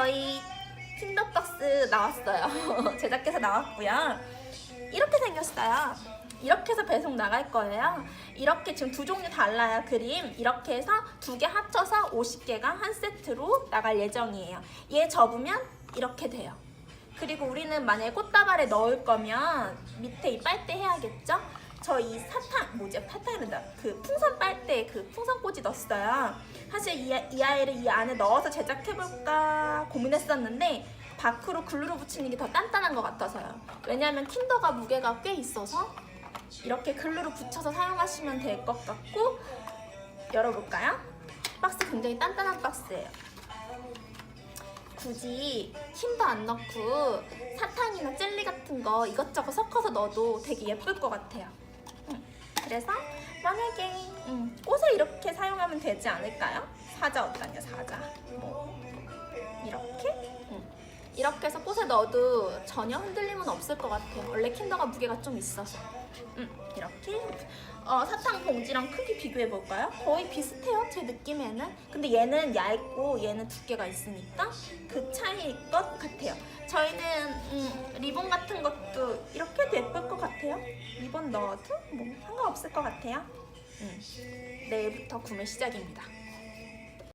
저희 킨더박스 나왔어요. 제작해서 나왔고요. 이렇게 생겼어요. 이렇게 해서 배송 나갈 거예요. 이렇게 지금 두 종류 달라요, 그림. 이렇게 해서 두 개 합쳐서 50개가 한 세트로 나갈 예정이에요. 얘 접으면 이렇게 돼요. 그리고 우리는 만약에 꽃다발에 넣을 거면 밑에 이 빨대 해야겠죠? 저 이 사탕, 뭐지? 사탕이란다. 그 풍선 빨대, 그 풍선 꽂이 넣었어요. 사실 이, 이 아이를 이 안에 넣어서 제작해볼까 고민했었는데 밖으로 글루로 붙이는 게 더 단단한 것 같아서요. 왜냐하면 킨더가 무게가 꽤 있어서 이렇게 글루로 붙여서 사용하시면 될 것 같고 열어볼까요? 박스 굉장히 단단한 박스예요. 굳이 힘도 안 넣고 사탕이나 젤리 같은 거 이것저것 섞어서 넣어도 되게 예쁠 것 같아요. 음, 그래서 만약에 음, 꽃에 이렇게 사용하면 되지 않을까요? 사자 어떠냐 사자. 뭐 이렇게 음. 이렇게 해서 꽃에 넣어도 전혀 흔들림은 없을 것 같아요. 원래 킨더가 무게가 좀 있어서. 음, 이렇게 어, 사탕 봉지랑 크기 비교해 볼까요? 거의 비슷해요 제 느낌에는 근데 얘는 얇고 얘는 두께가 있으니까 그 차이일 것 같아요 저희는 음, 리본 같은 것도 이렇게도 예쁠 것 같아요? 리본 넣어도 뭐 상관없을 것 같아요? 음, 내일부터 구매 시작입니다